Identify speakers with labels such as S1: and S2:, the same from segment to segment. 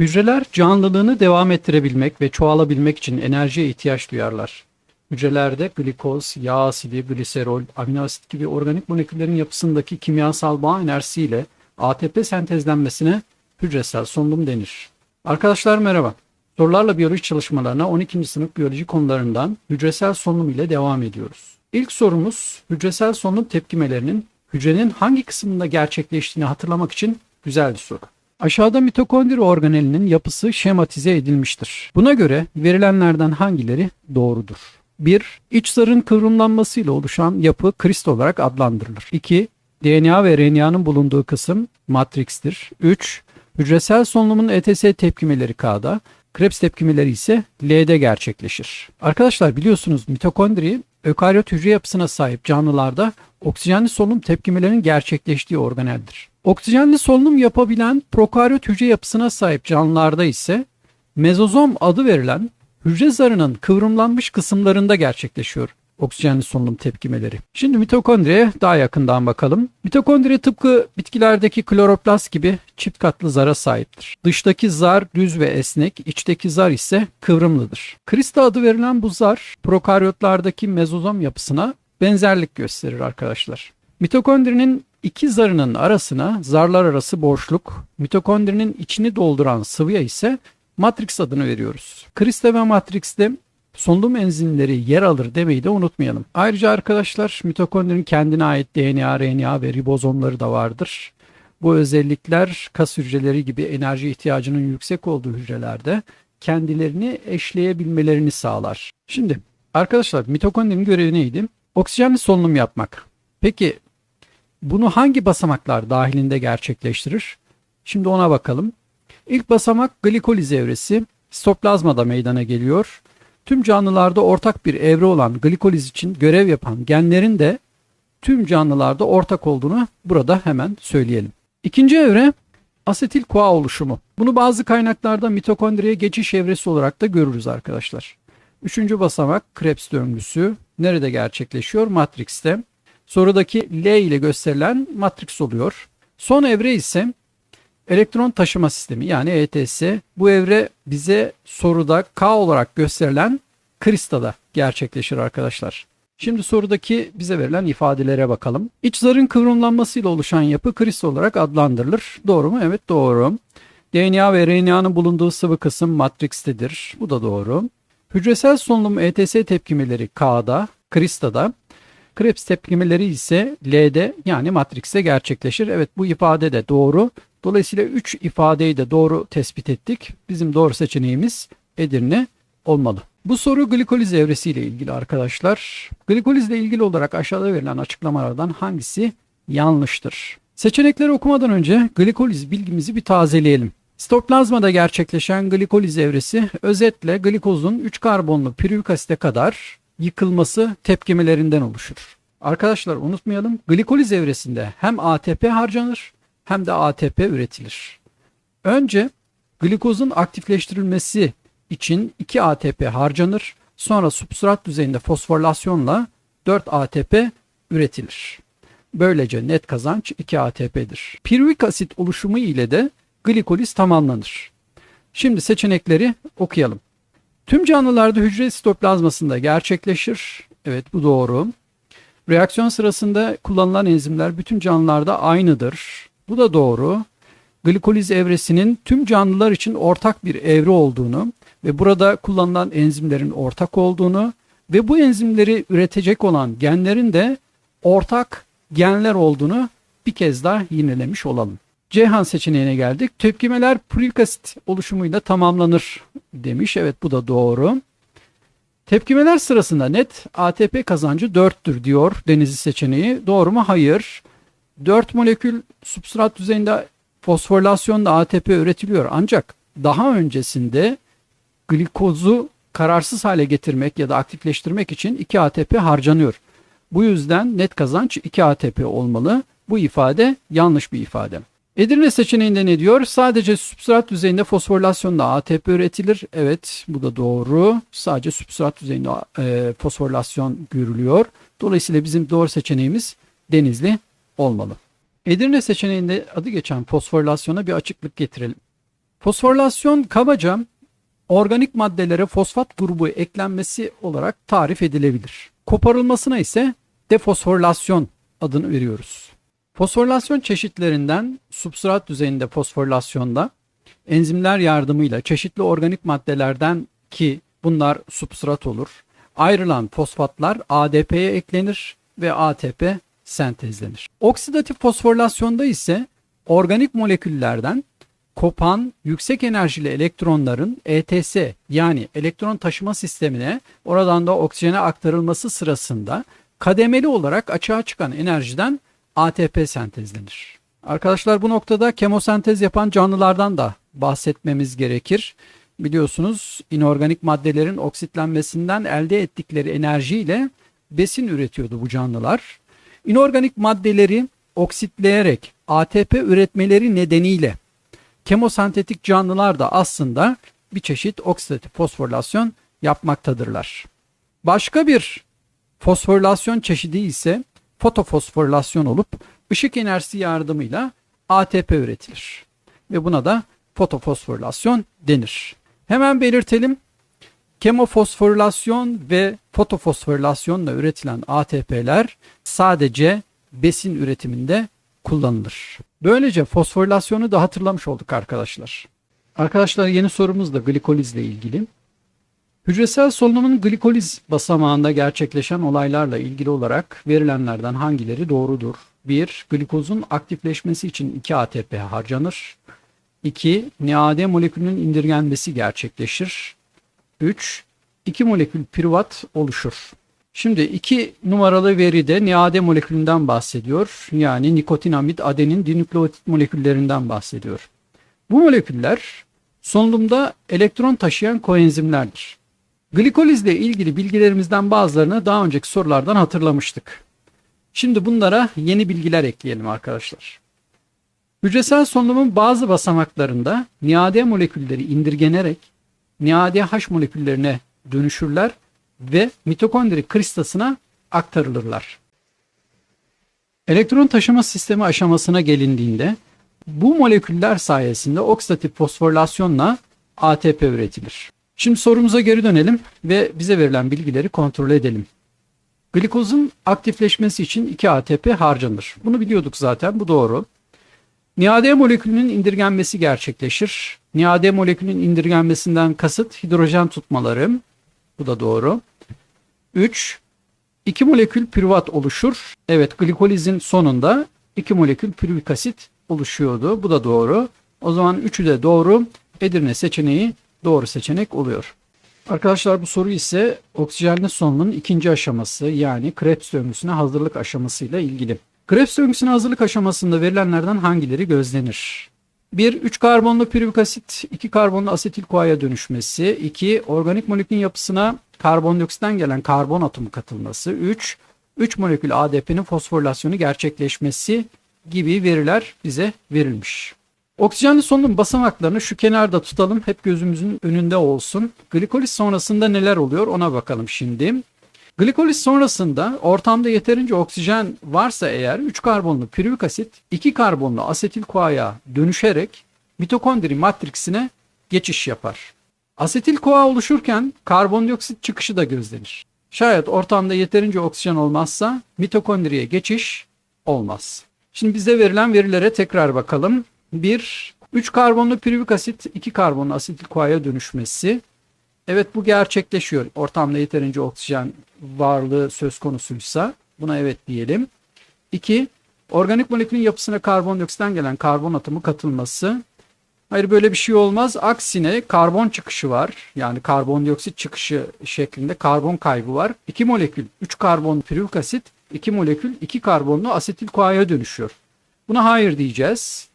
S1: Hücreler canlılığını devam ettirebilmek ve çoğalabilmek için enerjiye ihtiyaç duyarlar. Hücrelerde glikoz, yağ asidi, gliserol, amino asit gibi organik moleküllerin yapısındaki kimyasal bağ enerjisiyle ATP sentezlenmesine hücresel solunum denir. Arkadaşlar merhaba. Sorularla biyoloji çalışmalarına 12. sınıf biyoloji konularından hücresel solunum ile devam ediyoruz. İlk sorumuz hücresel solunum tepkimelerinin hücrenin hangi kısmında gerçekleştiğini hatırlamak için güzel bir soru. Aşağıda mitokondri organelinin yapısı şematize edilmiştir. Buna göre verilenlerden hangileri doğrudur? 1. İç zarın kıvrımlanmasıyla oluşan yapı krist olarak adlandırılır. 2. DNA ve RNA'nın bulunduğu kısım matrikstir. 3. Hücresel solunumun ETS tepkimeleri K'da, Krebs tepkimeleri ise L'de gerçekleşir. Arkadaşlar biliyorsunuz mitokondri ökaryot hücre yapısına sahip canlılarda oksijenli solunum tepkimelerinin gerçekleştiği organeldir. Oksijenli solunum yapabilen prokaryot hücre yapısına sahip canlılarda ise mezozom adı verilen hücre zarının kıvrımlanmış kısımlarında gerçekleşiyor oksijenli solunum tepkimeleri. Şimdi mitokondriye daha yakından bakalım. Mitokondri tıpkı bitkilerdeki kloroplast gibi çift katlı zara sahiptir. Dıştaki zar düz ve esnek, içteki zar ise kıvrımlıdır. Krista adı verilen bu zar prokaryotlardaki mezozom yapısına benzerlik gösterir arkadaşlar. Mitokondrinin iki zarının arasına zarlar arası boşluk, mitokondrinin içini dolduran sıvıya ise matrix adını veriyoruz. Krista ve matrixte solunum enzimleri yer alır demeyi de unutmayalım. Ayrıca arkadaşlar mitokondrinin kendine ait DNA, RNA ve ribozomları da vardır. Bu özellikler kas hücreleri gibi enerji ihtiyacının yüksek olduğu hücrelerde kendilerini eşleyebilmelerini sağlar. Şimdi arkadaşlar mitokondrinin görevi neydi? Oksijenli solunum yapmak. Peki bunu hangi basamaklar dahilinde gerçekleştirir? Şimdi ona bakalım. İlk basamak glikoliz evresi sitoplazmada meydana geliyor. Tüm canlılarda ortak bir evre olan glikoliz için görev yapan genlerin de tüm canlılarda ortak olduğunu burada hemen söyleyelim. İkinci evre asetil koa oluşumu. Bunu bazı kaynaklarda mitokondriye geçiş evresi olarak da görürüz arkadaşlar. Üçüncü basamak Krebs döngüsü. Nerede gerçekleşiyor? Matrix'te. Sorudaki L ile gösterilen matrix oluyor. Son evre ise elektron taşıma sistemi yani ETS. Bu evre bize soruda K olarak gösterilen kristada gerçekleşir arkadaşlar. Şimdi sorudaki bize verilen ifadelere bakalım. İç zarın kıvrımlanmasıyla oluşan yapı krist olarak adlandırılır. Doğru mu? Evet doğru. DNA ve RNA'nın bulunduğu sıvı kısım matrikstedir. Bu da doğru. Hücresel solunum ETS tepkimeleri K'da, kristada. Krebs tepkimeleri ise L'de yani matrikste gerçekleşir. Evet bu ifade de doğru. Dolayısıyla 3 ifadeyi de doğru tespit ettik. Bizim doğru seçeneğimiz Edirne olmalı. Bu soru glikoliz evresiyle ilgili arkadaşlar. Glikolizle ilgili olarak aşağıda verilen açıklamalardan hangisi yanlıştır? Seçenekleri okumadan önce glikoliz bilgimizi bir tazeleyelim. Sitoplazmada gerçekleşen glikoliz evresi özetle glikozun 3 karbonlu piruvik asite kadar yıkılması tepkimelerinden oluşur. Arkadaşlar unutmayalım glikoliz evresinde hem ATP harcanır hem de ATP üretilir. Önce glikozun aktifleştirilmesi için 2 ATP harcanır. Sonra substrat düzeyinde fosforilasyonla 4 ATP üretilir. Böylece net kazanç 2 ATP'dir. Piruvik asit oluşumu ile de glikoliz tamamlanır. Şimdi seçenekleri okuyalım. Tüm canlılarda hücre sitoplazmasında gerçekleşir. Evet bu doğru. Reaksiyon sırasında kullanılan enzimler bütün canlılarda aynıdır. Bu da doğru. Glikoliz evresinin tüm canlılar için ortak bir evre olduğunu ve burada kullanılan enzimlerin ortak olduğunu ve bu enzimleri üretecek olan genlerin de ortak genler olduğunu bir kez daha yinelemiş olalım. Ceyhan seçeneğine geldik. Tepkimeler purilik asit oluşumuyla tamamlanır demiş. Evet bu da doğru. Tepkimeler sırasında net ATP kazancı 4'tür diyor Denizli seçeneği. Doğru mu? Hayır. 4 molekül substrat düzeyinde fosforilasyonla ATP üretiliyor. Ancak daha öncesinde glikozu kararsız hale getirmek ya da aktifleştirmek için 2 ATP harcanıyor. Bu yüzden net kazanç 2 ATP olmalı. Bu ifade yanlış bir ifade. Edirne seçeneğinde ne diyor? Sadece substrat düzeyinde fosforilasyonla ATP üretilir. Evet bu da doğru. Sadece substrat düzeyinde e, fosforilasyon görülüyor. Dolayısıyla bizim doğru seçeneğimiz denizli olmalı. Edirne seçeneğinde adı geçen fosforilasyona bir açıklık getirelim. Fosforilasyon kabaca organik maddelere fosfat grubu eklenmesi olarak tarif edilebilir. Koparılmasına ise defosforilasyon adını veriyoruz. Fosforilasyon çeşitlerinden substrat düzeyinde fosforilasyonda enzimler yardımıyla çeşitli organik maddelerden ki bunlar substrat olur. Ayrılan fosfatlar ADP'ye eklenir ve ATP sentezlenir. Oksidatif fosforilasyonda ise organik moleküllerden kopan yüksek enerjili elektronların ETS yani elektron taşıma sistemine oradan da oksijene aktarılması sırasında kademeli olarak açığa çıkan enerjiden ATP sentezlenir. Arkadaşlar bu noktada kemosentez yapan canlılardan da bahsetmemiz gerekir. Biliyorsunuz inorganik maddelerin oksitlenmesinden elde ettikleri enerjiyle besin üretiyordu bu canlılar. İnorganik maddeleri oksitleyerek ATP üretmeleri nedeniyle kemosentetik canlılar da aslında bir çeşit oksidatif fosforilasyon yapmaktadırlar. Başka bir fosforilasyon çeşidi ise fotofosforilasyon olup ışık enerjisi yardımıyla ATP üretilir. Ve buna da fotofosforilasyon denir. Hemen belirtelim. Kemofosforilasyon ve fotofosforilasyonla üretilen ATP'ler sadece besin üretiminde kullanılır. Böylece fosforilasyonu da hatırlamış olduk arkadaşlar. Arkadaşlar yeni sorumuz da glikolizle ilgili. Hücresel solunumun glikoliz basamağında gerçekleşen olaylarla ilgili olarak verilenlerden hangileri doğrudur? 1. Glikozun aktifleşmesi için 2 ATP harcanır. 2. NAD molekülünün indirgenmesi gerçekleşir. 3. 2 molekül piruvat oluşur. Şimdi 2 numaralı veride NAD molekülünden bahsediyor. Yani nikotinamid adenin dinükleotit moleküllerinden bahsediyor. Bu moleküller solunumda elektron taşıyan koenzimlerdir. Glikolizle ilgili bilgilerimizden bazılarını daha önceki sorulardan hatırlamıştık. Şimdi bunlara yeni bilgiler ekleyelim arkadaşlar. Hücresel solunumun bazı basamaklarında NAD molekülleri indirgenerek NADH moleküllerine dönüşürler ve mitokondri kristasına aktarılırlar. Elektron taşıma sistemi aşamasına gelindiğinde bu moleküller sayesinde oksidatif fosforilasyonla ATP üretilir. Şimdi sorumuza geri dönelim ve bize verilen bilgileri kontrol edelim. Glikozun aktifleşmesi için 2 ATP harcanır. Bunu biliyorduk zaten bu doğru. NAD molekülünün indirgenmesi gerçekleşir. NAD molekülünün indirgenmesinden kasıt hidrojen tutmaları. Bu da doğru. 3. 2 molekül pürüvat oluşur. Evet glikolizin sonunda 2 molekül pürüvik asit oluşuyordu. Bu da doğru. O zaman üçü de doğru. Edirne seçeneği doğru seçenek oluyor. Arkadaşlar bu soru ise oksijenli solunumun ikinci aşaması yani Krebs döngüsüne hazırlık aşamasıyla ilgili. Krebs döngüsüne hazırlık aşamasında verilenlerden hangileri gözlenir? 1. 3 karbonlu pürüvik asit 2 karbonlu asetil koaya dönüşmesi. 2. Organik molekülün yapısına karbondioksitten gelen karbon atomu katılması. 3. 3 molekül ADP'nin fosforilasyonu gerçekleşmesi gibi veriler bize verilmiş. Oksijenli solunum basamaklarını şu kenarda tutalım. Hep gözümüzün önünde olsun. Glikoliz sonrasında neler oluyor ona bakalım şimdi. Glikoliz sonrasında ortamda yeterince oksijen varsa eğer 3 karbonlu pürüvik asit 2 karbonlu asetil koaya dönüşerek mitokondri matriksine geçiş yapar. Asetil koa oluşurken karbondioksit çıkışı da gözlenir. Şayet ortamda yeterince oksijen olmazsa mitokondriye geçiş olmaz. Şimdi bize verilen verilere tekrar bakalım. 1. 3 karbonlu pürüvik asit 2 karbonlu asetil koaya dönüşmesi. Evet bu gerçekleşiyor. Ortamda yeterince oksijen varlığı söz konusuysa buna evet diyelim. 2. Organik molekülün yapısına karbondioksitten gelen karbon atomu katılması. Hayır böyle bir şey olmaz. Aksine karbon çıkışı var. Yani karbondioksit çıkışı şeklinde karbon kaybı var. 2 molekül 3 karbon pürüvik asit 2 molekül 2 karbonlu asetil koaya dönüşüyor. Buna hayır diyeceğiz.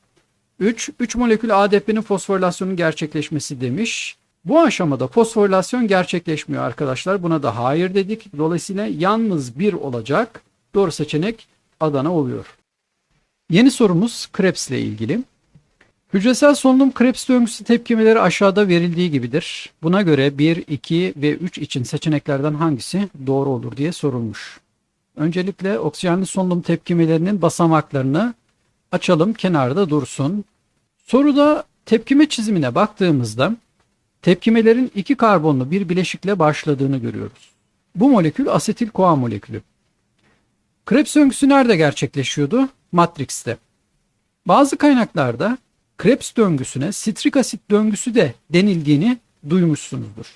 S1: 3. 3 molekül ADP'nin fosforilasyonun gerçekleşmesi demiş. Bu aşamada fosforilasyon gerçekleşmiyor arkadaşlar. Buna da hayır dedik. Dolayısıyla yalnız bir olacak. Doğru seçenek Adana oluyor. Yeni sorumuz Krebs ile ilgili. Hücresel solunum Krebs döngüsü tepkimeleri aşağıda verildiği gibidir. Buna göre 1, 2 ve 3 için seçeneklerden hangisi doğru olur diye sorulmuş. Öncelikle oksijenli solunum tepkimelerinin basamaklarını açalım kenarda dursun. Soruda tepkime çizimine baktığımızda tepkimelerin iki karbonlu bir bileşikle başladığını görüyoruz. Bu molekül asetil koa molekülü. Krebs döngüsü nerede gerçekleşiyordu? Matrix'te. Bazı kaynaklarda Krebs döngüsüne sitrik asit döngüsü de denildiğini duymuşsunuzdur.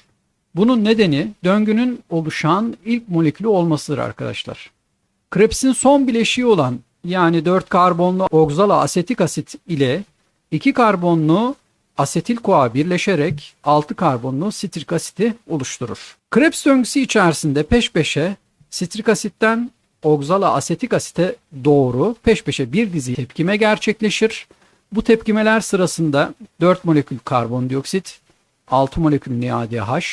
S1: Bunun nedeni döngünün oluşan ilk molekülü olmasıdır arkadaşlar. Krebs'in son bileşiği olan yani 4 karbonlu oksala asetik asit ile 2 karbonlu asetil koa birleşerek 6 karbonlu sitrik asiti oluşturur. Krebs döngüsü içerisinde peş peşe sitrik asitten oksala asetik asite doğru peş peşe bir dizi tepkime gerçekleşir. Bu tepkimeler sırasında 4 molekül karbondioksit, 6 molekül NADH,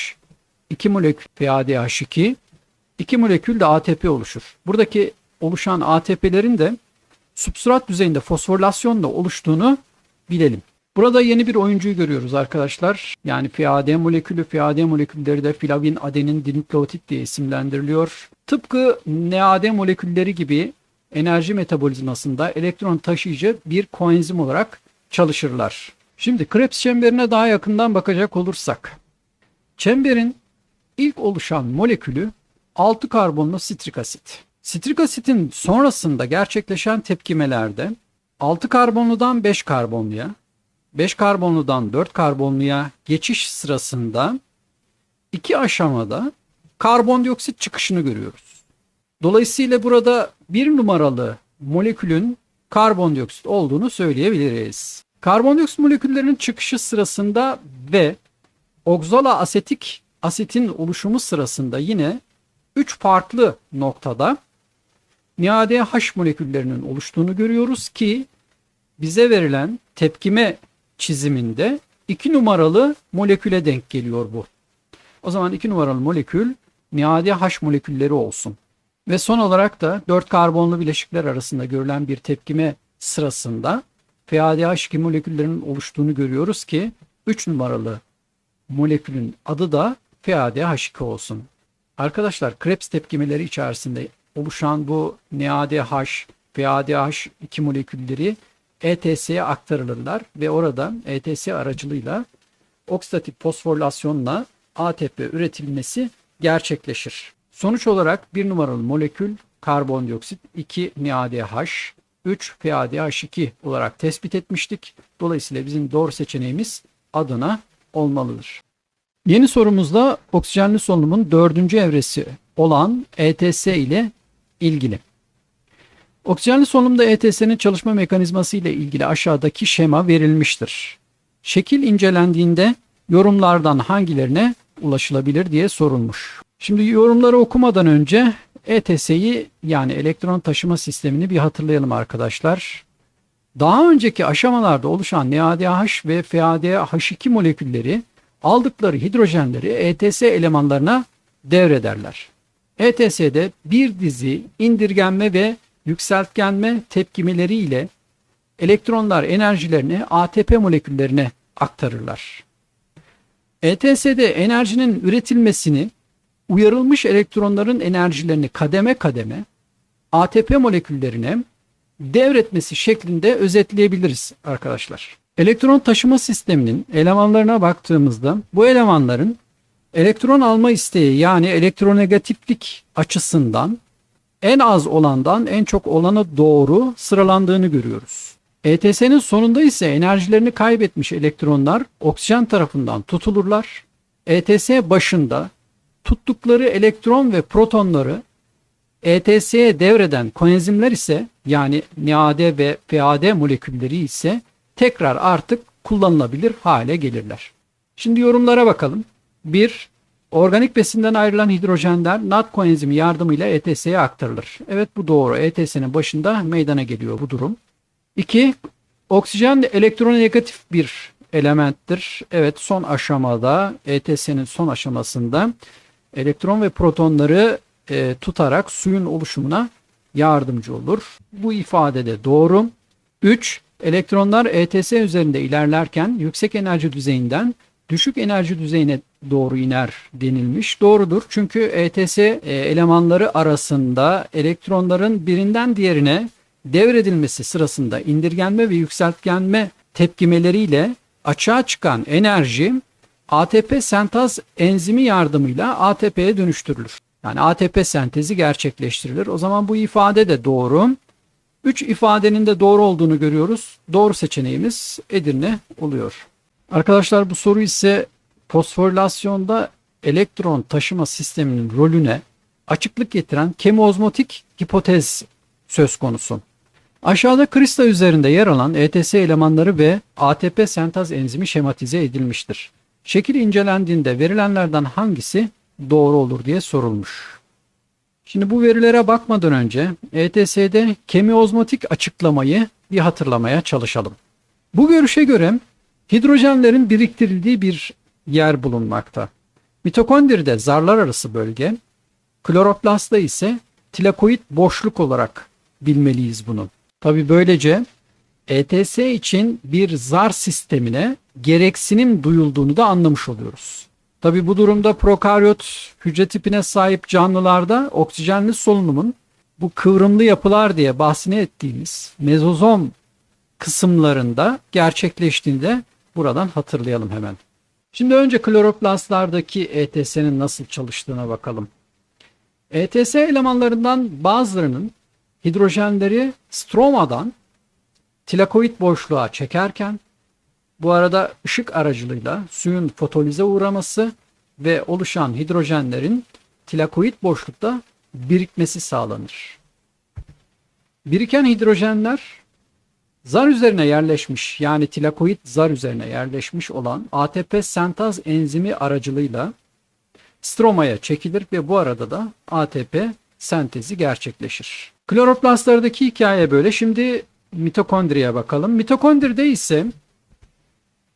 S1: 2 molekül FADH2, 2 molekül de ATP oluşur. Buradaki oluşan ATP'lerin de substrat düzeyinde fosforilasyonla oluştuğunu bilelim. Burada yeni bir oyuncuyu görüyoruz arkadaşlar. Yani FAD molekülü, FAD molekülleri de flavin adenin dinukleotit diye isimlendiriliyor. Tıpkı NAD molekülleri gibi enerji metabolizmasında elektron taşıyıcı bir koenzim olarak çalışırlar. Şimdi Krebs çemberine daha yakından bakacak olursak. Çemberin ilk oluşan molekülü 6 karbonlu sitrik asit. Sitrik asitin sonrasında gerçekleşen tepkimelerde 6 karbonludan 5 karbonluya, 5 karbonludan 4 karbonluya geçiş sırasında iki aşamada karbondioksit çıkışını görüyoruz. Dolayısıyla burada bir numaralı molekülün karbondioksit olduğunu söyleyebiliriz. Karbondioksit moleküllerinin çıkışı sırasında ve oksala asetik asitin oluşumu sırasında yine 3 farklı noktada NADH moleküllerinin oluştuğunu görüyoruz ki bize verilen tepkime çiziminde 2 numaralı moleküle denk geliyor bu. O zaman 2 numaralı molekül NADH molekülleri olsun. Ve son olarak da 4 karbonlu bileşikler arasında görülen bir tepkime sırasında FADH2 moleküllerinin oluştuğunu görüyoruz ki 3 numaralı molekülün adı da FADH2 olsun. Arkadaşlar Krebs tepkimeleri içerisinde oluşan bu NADH, FADH2 molekülleri ETS'ye aktarılırlar ve orada ETS aracılığıyla oksidatif fosforilasyonla ATP üretilmesi gerçekleşir. Sonuç olarak bir numaralı molekül karbondioksit, 2 NADH, 3 FADH2 olarak tespit etmiştik. Dolayısıyla bizim doğru seçeneğimiz Adana olmalıdır. Yeni sorumuzda oksijenli solunumun dördüncü evresi olan ETS ile ilgili. Oksijenli solunumda ETS'nin çalışma mekanizması ile ilgili aşağıdaki şema verilmiştir. Şekil incelendiğinde yorumlardan hangilerine ulaşılabilir diye sorulmuş. Şimdi yorumları okumadan önce ETS'yi yani elektron taşıma sistemini bir hatırlayalım arkadaşlar. Daha önceki aşamalarda oluşan NADH ve FADH2 molekülleri aldıkları hidrojenleri ETS elemanlarına devrederler. ETS'de bir dizi indirgenme ve yükseltgenme tepkimeleri ile elektronlar enerjilerini ATP moleküllerine aktarırlar. ETS'de enerjinin üretilmesini uyarılmış elektronların enerjilerini kademe kademe ATP moleküllerine devretmesi şeklinde özetleyebiliriz arkadaşlar. Elektron taşıma sisteminin elemanlarına baktığımızda bu elemanların elektron alma isteği yani elektronegatiflik açısından en az olandan en çok olana doğru sıralandığını görüyoruz. ETS'nin sonunda ise enerjilerini kaybetmiş elektronlar oksijen tarafından tutulurlar. ETS başında tuttukları elektron ve protonları ETS'ye devreden koenzimler ise yani NAD ve FAD molekülleri ise tekrar artık kullanılabilir hale gelirler. Şimdi yorumlara bakalım. 1. Organik besinden ayrılan hidrojenler NAD koenzimi yardımıyla ETS'ye aktarılır. Evet bu doğru. ETS'nin başında meydana geliyor bu durum. 2. Oksijen elektronegatif bir elementtir. Evet son aşamada ETS'nin son aşamasında elektron ve protonları e, tutarak suyun oluşumuna yardımcı olur. Bu ifade de doğru. 3. Elektronlar ETS üzerinde ilerlerken yüksek enerji düzeyinden düşük enerji düzeyine doğru iner denilmiş. Doğrudur. Çünkü ETS e, elemanları arasında elektronların birinden diğerine devredilmesi sırasında indirgenme ve yükseltgenme tepkimeleriyle açığa çıkan enerji ATP sentaz enzimi yardımıyla ATP'ye dönüştürülür. Yani ATP sentezi gerçekleştirilir. O zaman bu ifade de doğru. 3 ifadenin de doğru olduğunu görüyoruz. Doğru seçeneğimiz Edirne oluyor. Arkadaşlar bu soru ise fosforilasyonda elektron taşıma sisteminin rolüne açıklık getiren kemiozmotik hipotez söz konusu. Aşağıda krista üzerinde yer alan ETS elemanları ve ATP sentaz enzimi şematize edilmiştir. Şekil incelendiğinde verilenlerden hangisi doğru olur diye sorulmuş. Şimdi bu verilere bakmadan önce ETS'de kemiozmotik açıklamayı bir hatırlamaya çalışalım. Bu görüşe göre hidrojenlerin biriktirildiği bir yer bulunmakta. Mitokondride zarlar arası bölge, kloroplastta ise tilakoid boşluk olarak bilmeliyiz bunu. Tabi böylece ETS için bir zar sistemine gereksinim duyulduğunu da anlamış oluyoruz. Tabi bu durumda prokaryot hücre tipine sahip canlılarda oksijenli solunumun bu kıvrımlı yapılar diye bahsini ettiğimiz mezozom kısımlarında gerçekleştiğinde buradan hatırlayalım hemen. Şimdi önce kloroplastlardaki ETS'nin nasıl çalıştığına bakalım. ETS elemanlarından bazılarının hidrojenleri stromadan tilakoid boşluğa çekerken bu arada ışık aracılığıyla suyun fotolize uğraması ve oluşan hidrojenlerin tilakoid boşlukta birikmesi sağlanır. Biriken hidrojenler zar üzerine yerleşmiş yani tilakoid zar üzerine yerleşmiş olan ATP sentaz enzimi aracılığıyla stromaya çekilir ve bu arada da ATP sentezi gerçekleşir. Kloroplastlardaki hikaye böyle. Şimdi mitokondriye bakalım. Mitokondride ise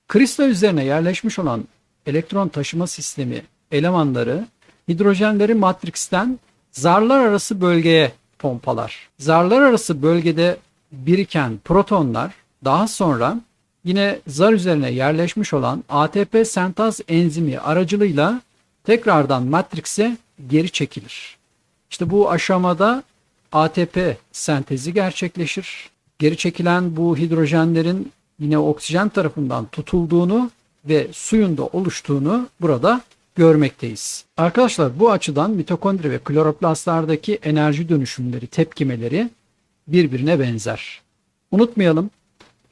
S1: krista üzerine yerleşmiş olan elektron taşıma sistemi elemanları hidrojenleri matriksten zarlar arası bölgeye pompalar. Zarlar arası bölgede biriken protonlar daha sonra yine zar üzerine yerleşmiş olan ATP sentaz enzimi aracılığıyla tekrardan matrikse geri çekilir. İşte bu aşamada ATP sentezi gerçekleşir. Geri çekilen bu hidrojenlerin yine oksijen tarafından tutulduğunu ve suyun da oluştuğunu burada görmekteyiz. Arkadaşlar bu açıdan mitokondri ve kloroplastlardaki enerji dönüşümleri, tepkimeleri birbirine benzer. Unutmayalım,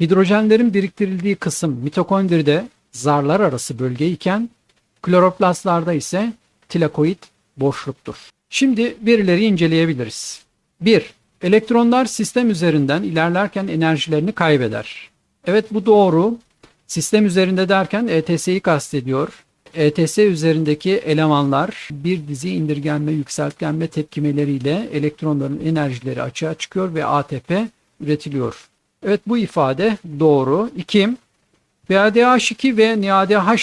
S1: hidrojenlerin biriktirildiği kısım mitokondride zarlar arası bölge iken kloroplastlarda ise tilakoid boşluktur. Şimdi verileri inceleyebiliriz. 1. Elektronlar sistem üzerinden ilerlerken enerjilerini kaybeder. Evet bu doğru. Sistem üzerinde derken ETS'yi kastediyor. ETS üzerindeki elemanlar bir dizi indirgenme, yükseltgenme tepkimeleriyle elektronların enerjileri açığa çıkıyor ve ATP üretiliyor. Evet bu ifade doğru. 2. VADH2 ve NADH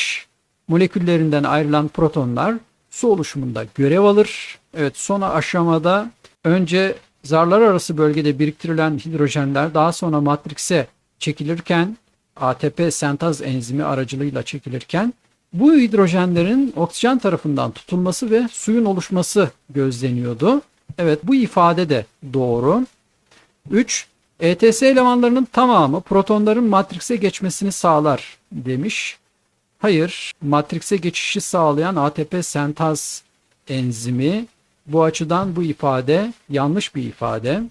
S1: moleküllerinden ayrılan protonlar su oluşumunda görev alır. Evet son aşamada önce zarlar arası bölgede biriktirilen hidrojenler daha sonra matrikse çekilirken ATP sentaz enzimi aracılığıyla çekilirken bu hidrojenlerin oksijen tarafından tutulması ve suyun oluşması gözleniyordu. Evet bu ifade de doğru. 3. ETS elemanlarının tamamı protonların matrikse geçmesini sağlar demiş. Hayır, matrikse geçişi sağlayan ATP sentaz enzimi bu açıdan bu ifade yanlış bir ifade.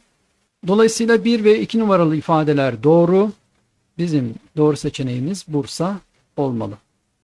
S1: Dolayısıyla 1 ve 2 numaralı ifadeler doğru. Bizim doğru seçeneğimiz Bursa olmalı.